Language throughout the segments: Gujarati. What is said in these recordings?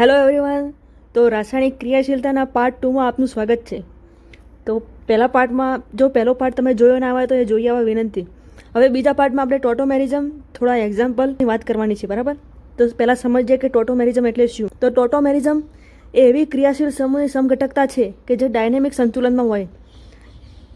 હેલો એવરીવન તો રાસાયણિક ક્રિયાશીલતાના પાર્ટ ટુમાં આપનું સ્વાગત છે. તો પહેલા પાર્ટમાં જો પહેલો પાર્ટ તમે જોયો ના આવે તો એ જોઈ આવવા વિનંતી. હવે બીજા પાર્ટમાં આપણે ટોટોમેરિઝમ, થોડા એક્ઝામ્પલની વાત કરવાની છે, બરાબર? તો પહેલાં સમજીએ કે ટોટોમેરિઝમ એટલે શું? તો ટોટોમેરિઝમ એ એવી ક્રિયાશીલ સમૂહની સમઘટકતા છે કે જે ડાયનેમિક સંતુલનમાં હોય.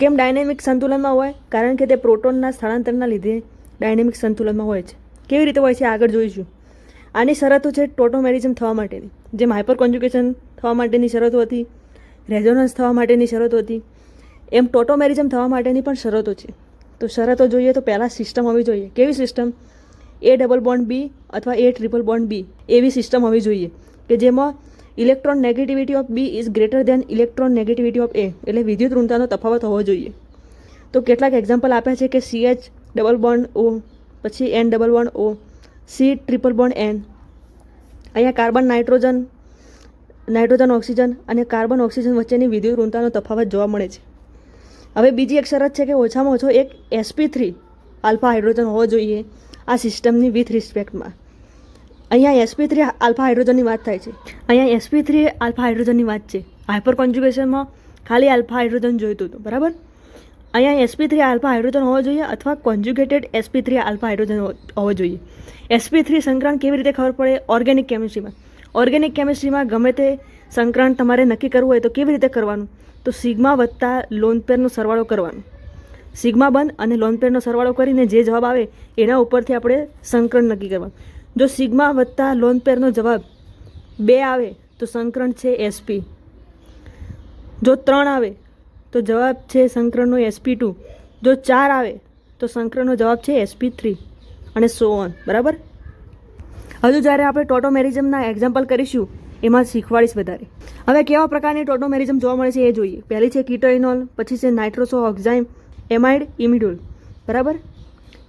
કેમ ડાયનેમિક સંતુલનમાં હોય? કારણ કે તે પ્રોટોનના સ્થળાંતરના લીધે ડાયનેમિક સંતુલનમાં હોય છે. કેવી રીતે હોય છે? આગળ જોઈશું. આની શરતો છે ટોટોમેરિઝમ થવા માટેની. જેમ હાઇપર કોન્જ્યુકેશન થવા માટેની શરતો હતી, રેઝોનન્સ થવા માટેની શરતો હતી, એમ ટોટોમેરિઝમ થવા માટેની પણ શરતો છે. તો શરતો જોઈએ તો પહેલાં સિસ્ટમ હોવી જોઈએ. કેવી system? A double bond B અથવા એ ટ્રિપલ બોન્ડ બી. એવી સિસ્ટમ હોવી જોઈએ કે જેમાં electronegativity of B is greater than electronegativity of A. એટલે વિદ્યુત ઋણતાનો તફાવત હોવો જોઈએ. તો કેટલાક એક્ઝામ્પલ આપ્યા છે કે C H double bond O પછી N double bond O C triple bond N. અહીંયા કાર્બન, નાઇટ્રોજન નાઇટ્રોજન, ઓક્સિજન અને કાર્બન, ઓક્સિજન વચ્ચેની વિદ્યુત ઋણતાનો તફાવત જોવા મળે છે. હવે બીજી એક શરત છે કે ઓછામાં ઓછો એક એસપી થ્રી આલ્ફા હાઇડ્રોજન હોવો જોઈએ આ સિસ્ટમની વિથ રિસ્પેક્ટમાં. અહીંયા એસપી થ્રી આલ્ફા હાઇડ્રોજનની વાત થાય છે. અહીંયા એસપી થ્રી આલ્ફા હાઇડ્રોજનની વાત છે. હાઇપર કોન્જ્યુગેશનમાં ખાલી આલ્ફા હાઇડ્રોજન જોઈતું હતું. બરાબર? અહીંયા એસપી થ્રી આલ્ફા હાઇડ્રોજન હોવો જોઈએ અથવા conjugated SP three alpha hydrogen હોવો જોઈએ. એસપી થ્રી સંકરણ કેવી રીતે ખબર પડે? ઓર્ગેનિક કેમિસ્ટ્રીમાં ઓર્ગેનિક કેમિસ્ટ્રીમાં ગમે તે સંકરણ તમારે નક્કી કરવું હોય તો કેવી રીતે કરવાનું? તો સિગ્મા વત્તા લોન પેરનો સરવાળો કરવાનો. સિગ્મા બંધ અને લોન પેરનો સરવાળો કરીને જે જવાબ આવે એના ઉપરથી આપણે સંકરણ નક્કી કરવાનું. જો સિગ્મા વત્તા લોન પેરનો જવાબ બે આવે તો સંકરણ છે એસપી જો ત્રણ આવે તો જવાબ છે સંકરણનો એસપી ટુ જો ચાર આવે, તો સંકરણનો જવાબ છે એસપી થ્રી અને સો ઓન બરાબર? હજુ જ્યારે આપણે ટોટોમેરિઝમના એક્ઝામ્પલ કરીશું, એમાં શીખવાડીશ વધારે. હવે કેવા પ્રકારની ટોટોમેરિઝમ જોવા મળે છે એ જોઈએ. પહેલી છે કીટોઇનોલ પછી છે નાઇટ્રોસો ઓક્ઝાઇમ એમાઇડ, ઇમિડોલ. બરાબર?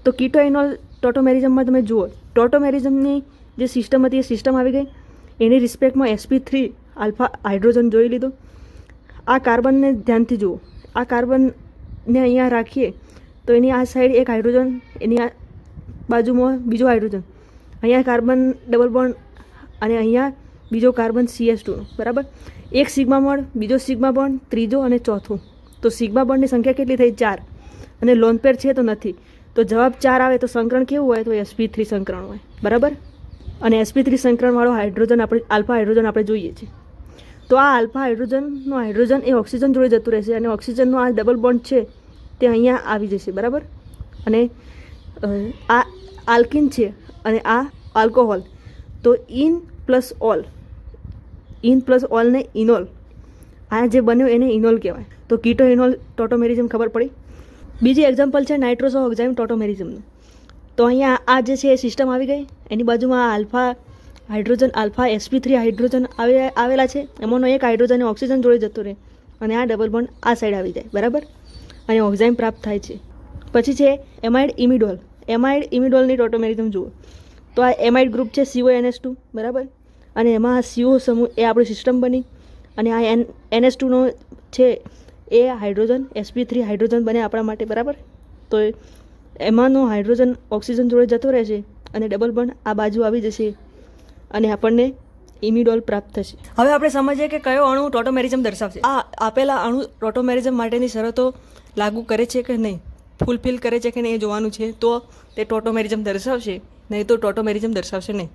તો કીટોઇનોલ ટોટોમેરિઝમમાં તમે જુઓ, ટોટોમેરિઝમની જે સિસ્ટમ હતી એ સિસ્ટમ આવી ગઈ. એની રિસ્પેક્ટમાં એસપી થ્રી આલ્ફા હાઇડ્રોજન જોઈ લીધું. આ કાર્બનને ધ્યાનથી જુઓ. આ કાર્બનને અહીંયા રાખીએ તો એની આ સાઈડ એક હાઇડ્રોજન એની આ બાજુમાં બીજો હાઇડ્રોજન અહીંયા કાર્બન ડબલ બોન્ડ અને અહીંયા બીજો કાર્બન સીએસ ટુનો બરાબર? એક સિગ્મા બોન્ડ બીજો સિગ્મા બોન્ડ ત્રીજો અને ચોથો. તો સિગ્મા બોન્ડની સંખ્યા કેટલી થઈ? ચાર. અને લોન પેર છે તો નથી. તો જવાબ ચાર આવે તો સંકરણ કેવું હોય? તો એસપી થ્રી સંકરણ હોય. બરાબર? અને એસપી થ્રી સંકરણવાળો હાઇડ્રોજન આપણે આલ્ફા હાઇડ્રોજન આપણે જોઈએ છીએ. તો આ આલ્ફા હાઇડ્રોજનનો હાઇડ્રોજન એ ઓક્સિજન જોડે જતું રહેશે અને ઓક્સિજનનો આ ડબલ બોન્ડ છે તે અહીંયા આવી જશે, બરાબર? અને આ આલ્કિન છે અને આ આલ્કોહોલ. તો ene plus ol, ene plus ol ને ઇનોલ. આ જે બન્યું એને ઇનોલ કહેવાય. તો કીટો ઇનોલ ટોટોમેરિઝમ ખબર પડી? બીજી એક્ઝામ્પલ છે નાઇટ્રોસો ઓક્ઝાઇમ ટોટોમેરિઝમનું. તો અહીંયા આ જે છે એ સિસ્ટમ આવી ગઈ. એની બાજુમાં આ alpha hydrogen alpha SP three hydrogen આવે આવેલા છે. એમાંનો એક હાઇડ્રોજન ઓક્સિજન જોડે જતો રહે. અને આ ડબલ બોન્ડ આ સાઈડ આવી જાય. બરાબર? અને ઓક્ઝાઇમ પ્રાપ્ત થાય છે. પછી છે એમાઇડ ઇમિડોલ. એમાઇડ ઇમિડોલની ટોટોમેરિઝમ જુઓ. તો આ એમાઇડ ગ્રુપ છે સીઓ એનએસ ટુ. બરાબર? અને એમાં આ સીઓ સમૂહ એ આપણી સિસ્ટમ બની. અને આ એન એનએસ ટુનો છે એ હાઇડ્રોજન એસપી થ્રી હાઇડ્રોજન બને આપણા માટે. બરાબર? તો એમાંનો હાઇડ્રોજન ઓક્સિજન જોડે જતો રહેશે અને ડબલ બોન્ડ આ બાજુ આવી જશે. અને આપણને ઇમિડોલ પ્રાપ્ત થશે. હવે આપણે સમજીએ કે કયો અણુ ટોટોમેરિઝમ દર્શાવશે. આ આપેલા અણુ ટોટોમેરિઝમ માટેની શરતો લાગુ કરે છે કે નહીં? ફૂલફિલ કરે છે કે નહીં એ જોવાનું છે? તો તે ટોટોમેરિઝમ દર્શાવશે નહીં તો ટોટોમેરિઝમ દર્શાવશે નહીં.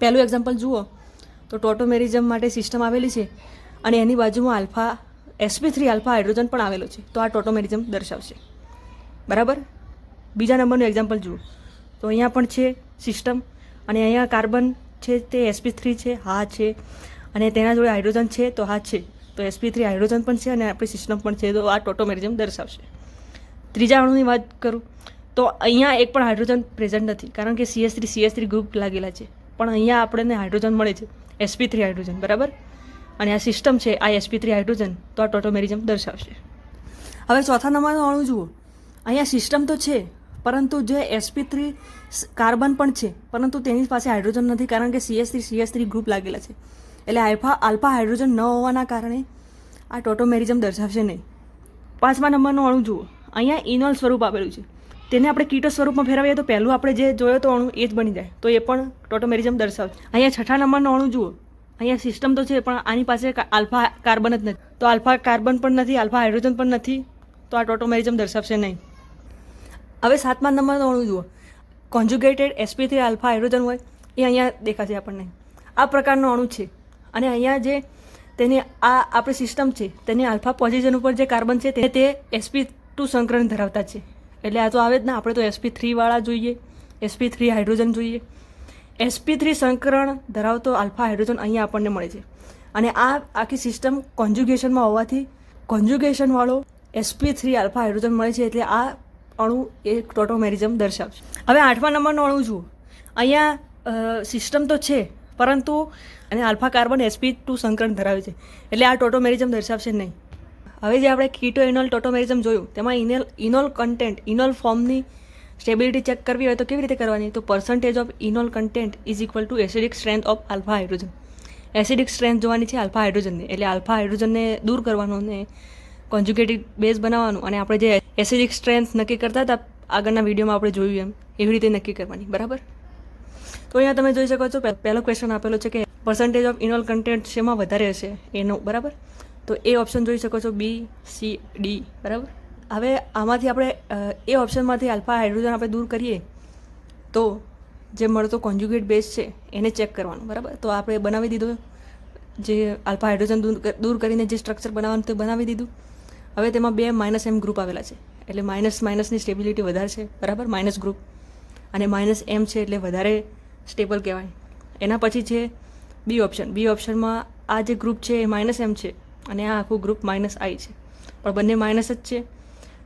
પહેલું એક્ઝામ્પલ જુઓ. તો ટોટોમેરિઝમ માટે સિસ્ટમ આવેલી છે અને એની બાજુમાં alpha SP three alpha hydrogen પણ આવેલો છે. તો આ ટોટોમેરિઝમ દર્શાવશે. બરાબર? બીજા નંબરનું એક્ઝામ્પલ જુઓ. તો અહીંયા પણ છે સિસ્ટમ અને અહીંયા કાર્બન છે તે એસપી થ્રી છે, હા છે. અને તેના જોડે હાઇડ્રોજન છે, તો હા છે. તો એસપી થ્રી હાઇડ્રોજન પણ છે અને આપણી સિસ્ટમ પણ છે, તો આ ટોટોમેરિઝમ દર્શાવશે. ત્રીજા અણુની વાત કરું, તો અહીંયા એક પણ હાઇડ્રોજન પ્રેઝન્ટ નથી, કારણ કે CS three CS three group લાગેલા છે. પણ અહીંયા આપણને હાઇડ્રોજન મળે છે એસપી થ્રી હાઇડ્રોજન બરાબર? અને આ સિસ્ટમ છે, આ એસપી થ્રી હાઇડ્રોજન તો આ ટોટોમેરિઝમ દર્શાવશે. હવે ચોથા નંબરનો અણુ જુઓ. અહીંયા સિસ્ટમ તો છે પરંતુ જે એસપી થ્રી કાર્બન પણ છે, પરંતુ તેની પાસે હાઇડ્રોજન નથી કારણ કે CS three CS three group લાગેલા છે. એટલે આલ્ફા આલ્ફા હાઇડ્રોજન ન હોવાના કારણે આ ટોટોમેરિઝમ દર્શાવશે નહીં. પાંચમા નંબરનું અણુ જુઓ. અહીંયા ઇનોલ સ્વરૂપ આપેલું છે. તેને આપણે કીટો સ્વરૂપમાં ફેરવીએ તો પહેલું આપણે જે જોયો તો અણુ એ જ બની જાય. તો એ પણ ટોટોમેરિઝમ દર્શાવશે. અહીંયા છઠ્ઠા નંબરનો અણુ જુઓ. અહીંયા સિસ્ટમ તો છે, પણ આની પાસે આલ્ફા કાર્બન જ નથી. તો આલ્ફા કાર્બન પણ નથી, આલ્ફા હાઇડ્રોજન પણ નથી. તો આ ટોટોમેરિઝમ દર્શાવશે નહીં. હવે સાતમા નંબરનું અણુ જુઓ. Conjugated SP three alpha hydrogen હોય, એ અહીંયા દેખાશે આપણને. આ પ્રકારનો અણુ છે. અને અહીંયા જે તેની આ આપણી સિસ્ટમ છે, તેની આલ્ફા પોઝિશન ઉપર જે કાર્બન છે, તે તે એસપી ટુ સંકરણ ધરાવતા છે. એટલે આ તો આવે જ ને, આપણે તો એસપી થ્રીવાળા જોઈએ એસપી થ્રી હાઇડ્રોજન જોઈએ. એસપી થ્રી સંકરણ ધરાવતો આલ્ફા હાઇડ્રોજન અહીંયા આપણને મળે છે. અને આ આખી સિસ્ટમ કોન્જ્યુગેશનમાં હોવાથી કોન્જ્યુગેશનવાળો એસપી થ્રી આલ્ફા હાઇડ્રોજન મળે છે, એટલે આ અણુ એ ટોટોમેરિઝમ દર્શાવશે. હવે આઠમા નંબરનું અણુ જુઓ. અહીંયા સિસ્ટમ તો છે, પરંતુ અને આલ્ફા કાર્બન એસપી ટુ સંકરણ ધરાવે છે. એટલે આ ટોટોમેરિઝમ દર્શાવશે નહીં. હવે જે આપણે કીટો ઇનોલ ટોટોમેરિઝમ જોયું, તેમાં ઇનેલ, ઇનોલ કન્ટેન્ટ ઇનોલ ફોર્મની સ્ટેબિલિટી ચેક કરવી હોય તો કેવી રીતે કરવાની? તો percentage of enol content is equal to acidic strength of alpha hydrogen acidic strength જોવાની છે આલ્ફા હાઇડ્રોજનની. એટલે આલ્ફા હાઇડ્રોજનને દૂર કરવાનો ને કોન્જ્યુગેટેડ બેઝ બનાવવાનું અને આપણે જે એસિડિક સ્ટ્રેન્થ નક્કી કરતા હતા, આગળના વિડીયોમાં આપણે જોયું એમ. એવી રીતે નક્કી કરવાની. બરાબર? તો અહીંયા તમે જોઈ શકો છો પહેલો ક્વેશ્ચન આપેલો છે કે પર્સન્ટેજ ઓફ ઇનોલ કન્ટેન્ટ શેમાં વધારે હશે? એનો બરાબર? તો એ ઓપ્શન જોઈ શકો છો બી સી ડી બરાબર? હવે આમાંથી આપણે એ ઓપ્શનમાંથી આલ્ફા હાઇડ્રોજન આપણે દૂર કરીએ, તો જે મળતો કોન્જ્યુગેટ બેઝ છે, એને ચેક કરવાનું, બરાબર? તો આપણે બનાવી દીધો, જે આલ્ફા હાઇડ્રોજન દૂર દૂર કરીને જે સ્ટ્રક્ચર બનાવવાનું તે બનાવી દીધું. હવે તેમાં બે માઇનસ એમ ગ્રુપ આવેલા છે. એટલે માઇનસ માઇનસની સ્ટેબિલિટી વધારે છે, બરાબર? માઇનસ ગ્રુપ અને માઇનસ એમ છે એટલે વધારે સ્ટેબલ કહેવાય. એના પછી છે બી ઓપ્શન બી ઓપ્શનમાં આ જે ગ્રુપ છે એ માઇનસ એમ છે અને આ આખું ગ્રુપ માઇનસ આઈ છે. પણ બંને માઇનસ જ છે.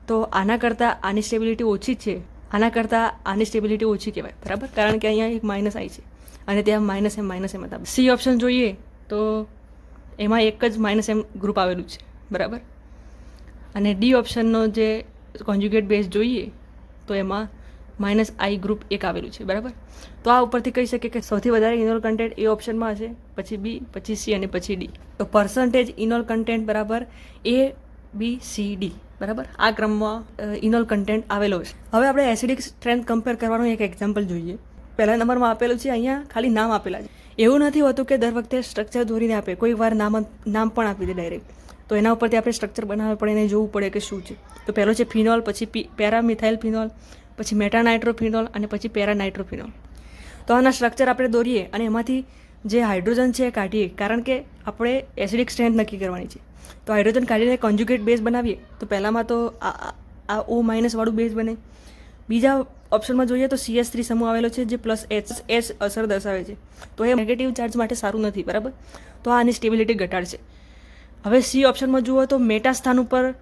તો આના કરતાં આની સ્ટેબિલિટી ઓછી છે. આના કરતાં આની સ્ટેબિલિટી ઓછી કહેવાય. બરાબર? કારણ કે અહીંયા એક માઇનસ આઈ છે. અને ત્યાં માઇનસ એમ માઇનસ એમ હતા. સી ઓપ્શન જોઈએ તો એમાં એક જ માઇનસ એમ ગ્રુપ આવેલું છે. બરાબર? અને ડી ઓપ્શનનો જે કોન્જ્યુગેટ બેઝ જોઈએ, તો એમાં માઇનસ આઈ ગ્રુપ એક આવેલું છે, બરાબર? તો આ ઉપરથી કહી શકીએ કે સૌથી વધારે ઇનોલ કન્ટેન્ટ એ ઓપ્શનમાં હશે, પછી બી પછી સી અને પછી ડી તો પર્સન્ટેજ ઇનોલ કન્ટેન્ટ બરાબર એ બી સી ડી બરાબર? આ ક્રમમાં ઇનોલ કન્ટેન્ટ આવેલો છે હવે આપણે એસિડિક સ્ટ્રેન્થ કમ્પેર કરવાનું એક એક્ઝામ્પલ જોઈએ. પહેલા નંબરમાં આપેલું છે, અહીંયા ખાલી નામ આપેલા છે. એવું નથી હોતું કે દર વખતે સ્ટ્રક્ચર દોરીને આપે, કોઈ વાર નામ નામ પણ આપી દે ડાયરેક્ટ તો એના ઉપરથી આપણે સ્ટ્રક્ચર બનાવવા પડે એને જોવું પડે કે શું છે. તો પહેલો છે ફિનોલ પછી પેરામિથાઇલ ફિનોલ પછી મેટાનાઇટ્રોફિનોલ અને પછી પેરાનાઇટ્રોફિનોલ તો આના સ્ટ્રક્ચર આપણે દોરીએ અને એમાંથી જે હાઇડ્રોજન છે એ કાઢીએ. કારણ કે આપણે એસિડિક સ્ટ્રેન્થ નક્કી કરવાની છે. તો હાઇડ્રોજન કાઢીને કોન્જ્યુગેટ બેઝ બનાવીએ. તો પહેલામાં તો આ ઓ માઇનસવાળું બેઝ બને. બીજા ઓપ્શનમાં જોઈએ તો સીએસ થ્રી સમૂહ આવેલો છે જે પ્લસ એચ એચ અસર દર્શાવે છે. તો એ નેગેટિવ ચાર્જ માટે સારું નથી, બરાબર? તો આની સ્ટેબિલિટી ઘટાડશે. હવે સી ઓપ્શનમાં જુઓ તો મેટા સ્થાન ઉપર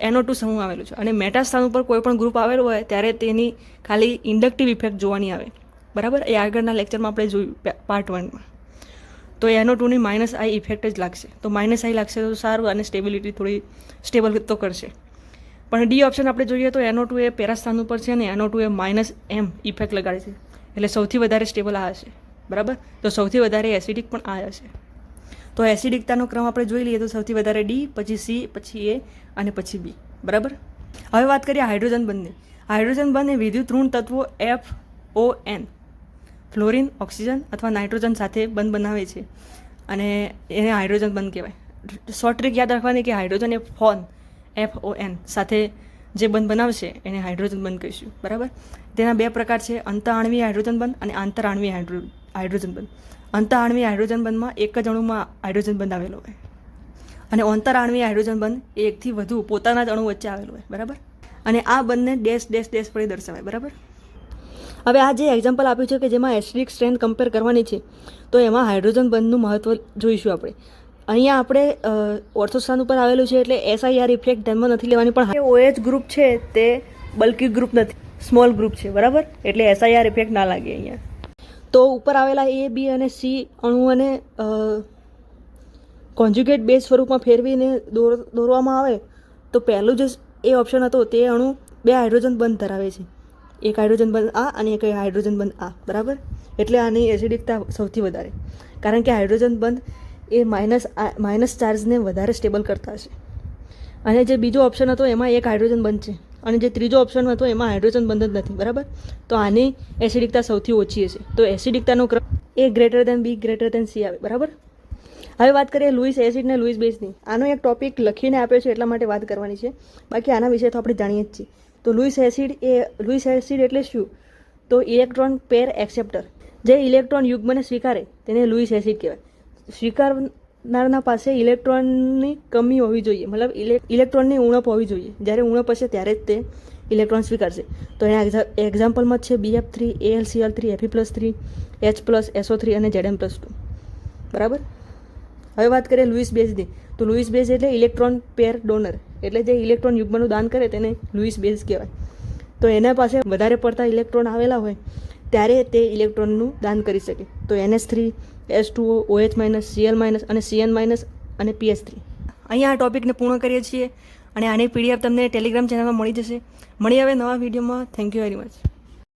એનો ટુ સમૂહ આવેલું છે. અને મેટા સ્થાન ઉપર કોઈ પણ ગ્રુપ આવેલું હોય, ત્યારે તેની ખાલી ઇન્ડક્ટિવ ઇફેક્ટ જોવાની આવે. બરાબર? એ આગળના લેક્ચરમાં આપણે જોયું પાર્ટ વનમાં તો એનો ટુની માઇનસ આઈ ઇફેક્ટ જ લાગશે. તો માઇનસ આઈ લાગશે તો સારું અને સ્ટેબિલિટી થોડી સ્ટેબલ તો કરશે. પણ ડી ઓપ્શન આપણે જોઈએ તો એનો ટુ એ પેરા સ્થાન ઉપર છે અને એનો ટુ એ માઇનસ એમ ઇફેક્ટ લગાડે છે. એટલે સૌથી વધારે સ્ટેબલ આ હશે. બરાબર? તો સૌથી વધારે એસિડિક પણ આ હશે. તો એસિડિકતાનો ક્રમ આપણે જોઈ લઈએ તો સૌથી વધારે ડી પછી સી પછી એ અને પછી બી બરાબર? હવે વાત કરીએ હાઇડ્રોજન બંધની. હાઇડ્રોજન બંધ એ વિદ્યુત ઋણ તત્વો F O N fluorine, oxygen અથવા નાઇટ્રોજન સાથે બંધ બનાવે છે. અને એને હાઇડ્રોજન બંધ કહેવાય. શોર્ટ ટ્રીક યાદ રાખવાની કે હાઇડ્રોજન એ ફોન એફ ઓ એન સાથે જે બંધ બનાવશે એને હાઇડ્રોજન બંધ કહીશું. બરાબર? તેના બે પ્રકાર છે અંતરાણવી હાઇડ્રોજન બંધ અને આંતરાણવી હાઇડ્રો, હાઇડ્રોજન બંધ. અંતઃઆણવીય હાઇડ્રોજન બંધમાં એક જ અણુમાં હાઇડ્રોજન બંધ આવેલો હોય. અને અંતરાણવી હાઇડ્રોજન બંધ એકથી વધુ પોતાના જ અણુ વચ્ચે આવેલું હોય, બરાબર? અને આ બંધને ડેશ ડેશ ડેશ વડે દર્શાવાય, બરાબર? હવે આ જે એક્ઝામ્પલ આપ્યું છે કે જેમાં એસિડિક સ્ટ્રેન્થ કમ્પેર કરવાની છે, તો એમાં હાઇડ્રોજન બંધનું મહત્ત્વ જોઈશું આપણે. અહીંયા આપણે ઓર્થોસ્થાન ઉપર આવેલું છે એટલે એસઆઈઆર ઇફેક્ટ ધ્યાનમાં નથી લેવાની, પણ ઓએચ ગ્રુપ છે તે બલ્કી ગ્રુપ નથી સ્મોલ ગ્રુપ છે, બરાબર? એટલે એસઆઈઆર ઇફેક્ટ ના લાગે અહીંયા. તો ઉપર આવેલા એ બી અને સી અણુઓને કોન્જ્યુગેટ બેઝ સ્વરૂપમાં ફેરવીને દોર, દોરવામાં આવે, તો પહેલું જે એ ઓપ્શન હતો, તે અણુ બે હાઇડ્રોજન બંધ ધરાવે છે. એક હાઇડ્રોજન બંધ આ અને એક હાઇડ્રોજન બંધ આ, બરાબર? એટલે આની એસિડિકતા સૌથી વધારે. કારણ કે હાઇડ્રોજન બંધ એ માઇનસ માઇનસ ચાર્જને વધારે સ્ટેબલ કરતા હશે. અને જે બીજો ઓપ્શન હતો, એમાં એક હાઇડ્રોજન બંધ છે. અને જે ત્રીજો ઓપ્શન હતો, એમાં હાઇડ્રોજન બંધ જ નથી, બરાબર? તો આની એસિડિકતા સૌથી ઓછી હશે. તો એસિડિકતાનો ક્રમ A greater than B greater than C આવે, બરાબર? હવે વાત કરીએ લુઈસ એસિડ ને લુઈસ બેઝની આનો એક ટોપિક લખીને આપ્યો છે, એટલા માટે વાત કરવાની છે. બાકી આના વિશે તો આપણે જાણીએ જ છીએ. તો લુઈસ એસિડ એ લુઈસ એસિડ એટલે શું? તો ઇલેક્ટ્રોન પેર એક્સેપ્ટર જે ઇલેક્ટ્રોન યુગ્મને સ્વીકારે, તેને લુઈસ એસિડ કહેવાય. સ્વીકારનારના પાસે ઇલેક્ટ્રોનની કમી હોવી જોઈએ. મતલબ ઇલે, ઇલેક્ટ્રોનની ઉણપ હોવી જોઈએ. જ્યારે ઉણપ હશે ત્યારે જ તે ઇલેક્ટ્રોન સ્વીકારશે. તો એના એક્ઝા, એક્ઝામ્પલમાં છે BF three A LCL three એફી plus three H plus SO three અને જેડએમ પ્લસ ટુ બરાબર? હવે વાત કરીએ લુઈસ બેઝની. તો લુઈસ બેઝ એટલે ઇલેક્ટ્રોન પેર ડોનર. એટલે જે ઇલેક્ટ્રોન યુગ્મનું દાન કરે તેને લુઇસ બેઝ કહેવાય. તો એના પાસે વધારે પડતા ઇલેક્ટ્રોન આવેલા હોય, ત્યારે તે ઇલેક્ટ્રોનનું દાન કરી શકે. તો NS three S two OH minus CL minus અને સીએન માઇનસ અને પીએચ થ્રી અહીંયા આ ટોપિકને પૂર્ણ કરીએ છીએ અને આની પીડીએફ તમને ટેલિગ્રામ ચેનલમાં મળી જશે. મળી આવે નવા વિડીયોમાં થેન્ક યુ વેરી મચ